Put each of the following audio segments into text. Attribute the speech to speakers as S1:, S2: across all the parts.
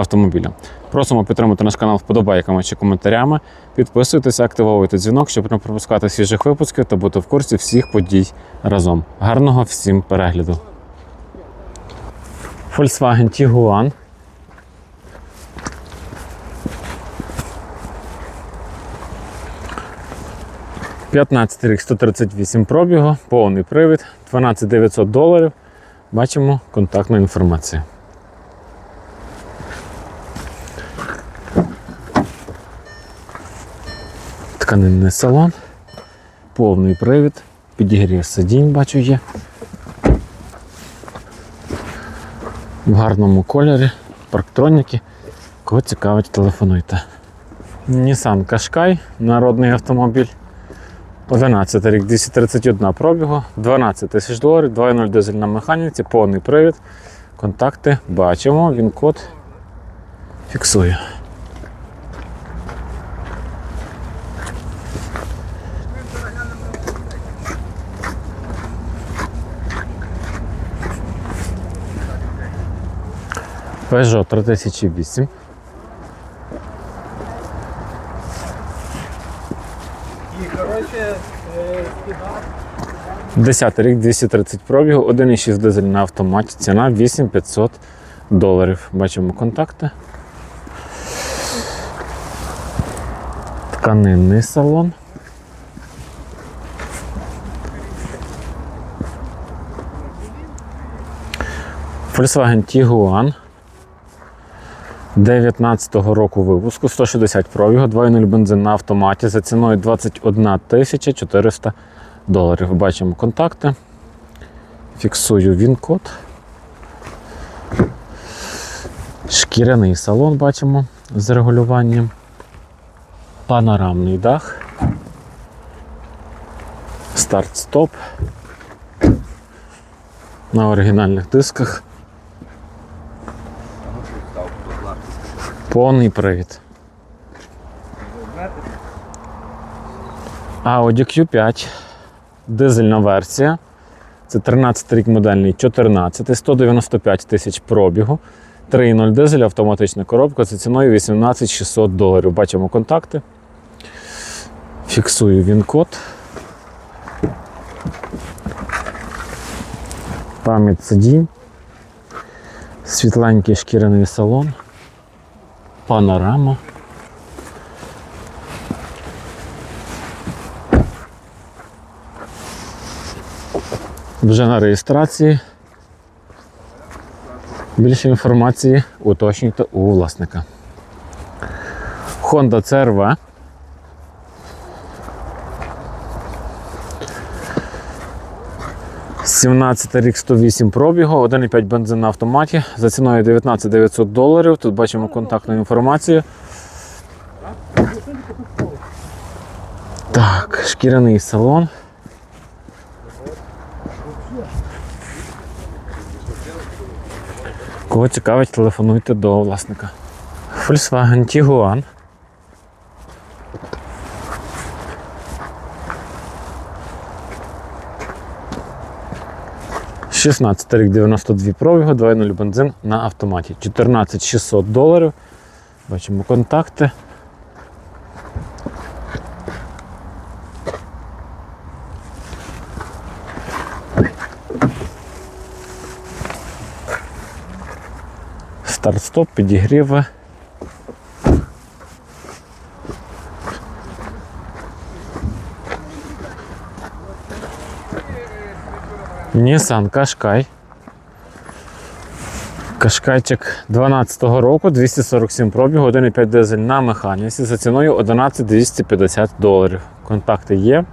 S1: автомобіля. Просимо підтримати наш канал вподобайками чи коментарями. Підписуйтесь, активовуйте дзвінок, щоб не пропускати свіжих випусків та бути в курсі всіх подій разом. Гарного всім перегляду! Volkswagen Tiguan. П'ятнадцятий рік 138 пробігу, повний привід, 12 900 доларів. Бачимо контактну інформацію. Тканинний салон, повний привід, підігрів сидінь, бачу є. В гарному кольорі, парктроніки. Кого цікавить, телефонуйте. Nissan Qashqai, народний автомобіль. 11 рік 231 пробігу, 12 тисяч доларів, 2.0 дизель на механіці, повний привід. Контакти бачимо, він код фіксує. Peugeot 3008.
S2: І, коротше.
S1: 10 рік 230 пробігу, 1,6 дизель на автоматі, ціна 8500 доларів. Бачимо контакти. Тканинний салон. Volkswagen Tiguan 19-го року випуску, 160 пробігу, 2.0 бензин на автоматі за ціною 21 тисяча 400 доларів. Бачимо контакти. Фіксую він-код. Шкіряний салон бачимо з регулюванням. Панорамний дах. Старт-стоп. На оригінальних дисках. Повний привід. Audi Q5. Дизельна версія. Це 13 рік модельний, 14, 195 тисяч пробігу. 3.0 дизель, автоматична коробка за ціною 18 600 доларів. Бачимо контакти. Фіксую він-код. Пам'ять сидінь. Світленький шкіряний салон. Панорама. Вже на реєстрації. Більше інформації уточнюйте у власника. Honda CRV. «17 рік 108 пробігу, 1,5 бензин на автоматі за ціною 19 900 доларів. Тут бачимо контактну інформацію. Так, шкіряний салон. Кого цікавить, телефонуйте до власника. Volkswagen Tiguan. Шістнадцятий рік 92 пробігу, 2.0 бензин на автоматі. 14 600 доларів. Бачимо контакти. Старт-стоп, підігріви. Nissan Qashqai Кашкайчик 12-го року, 247 пробігу, 1,5 дизель на механіці за ціною 11 250 доларів. Контакти є.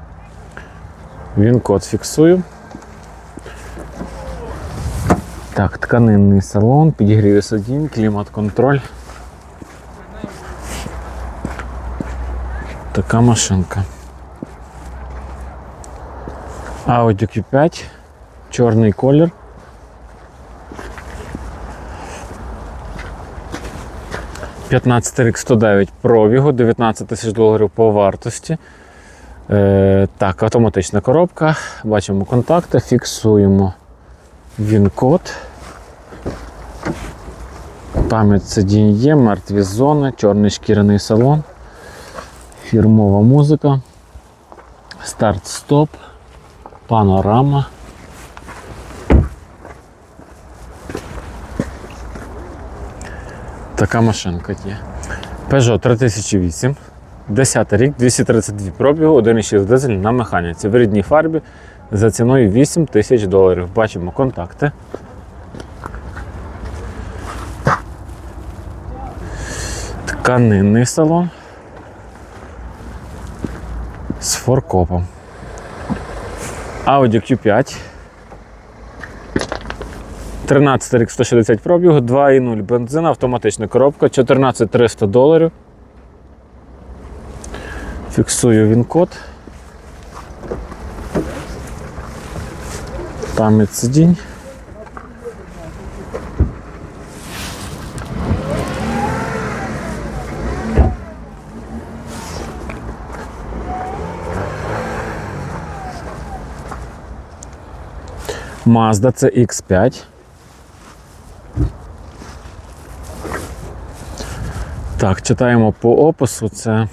S1: Він код фіксую. Так, тканинний салон, підігріві сидінь, клімат-контроль. Така машинка. Audi Q5, чорний колір. рік 109 пробігу, 19 тисяч доларів по вартості. Е, так, автоматична коробка. Бачимо контакти, фіксуємо він-код. Пам'ять сидінь є, мертві зони, чорний шкіряний салон, фірмова музика, старт-стоп, панорама. Така машинка є. Peugeot 3008, 10 рік, 232 пробігу, 1,6 дизель на механіці. В рідній фарбі за ціною 8 тисяч доларів. Бачимо контакти. Тканинний салон з форкопом. Audi Q5. 13 рік 160 пробігу, 2,0 бензин, автоматична коробка, 14 300 доларів. Фіксую він код. Пам'ять сидінь. Mazda CX5. Так, читаємо по опису. Це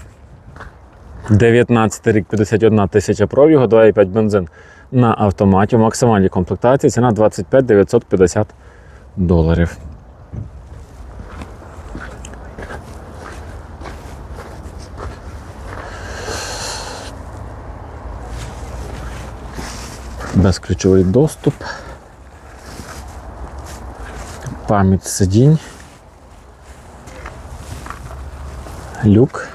S1: 19 рік 51 тисяча пробігу, 2,5 бензин на автоматі. В максимальній комплектації ціна 25 950 доларів. Безключовий доступ. Пам'ять сидінь. Люк.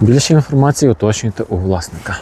S1: Більше інформації уточнюйте у власника.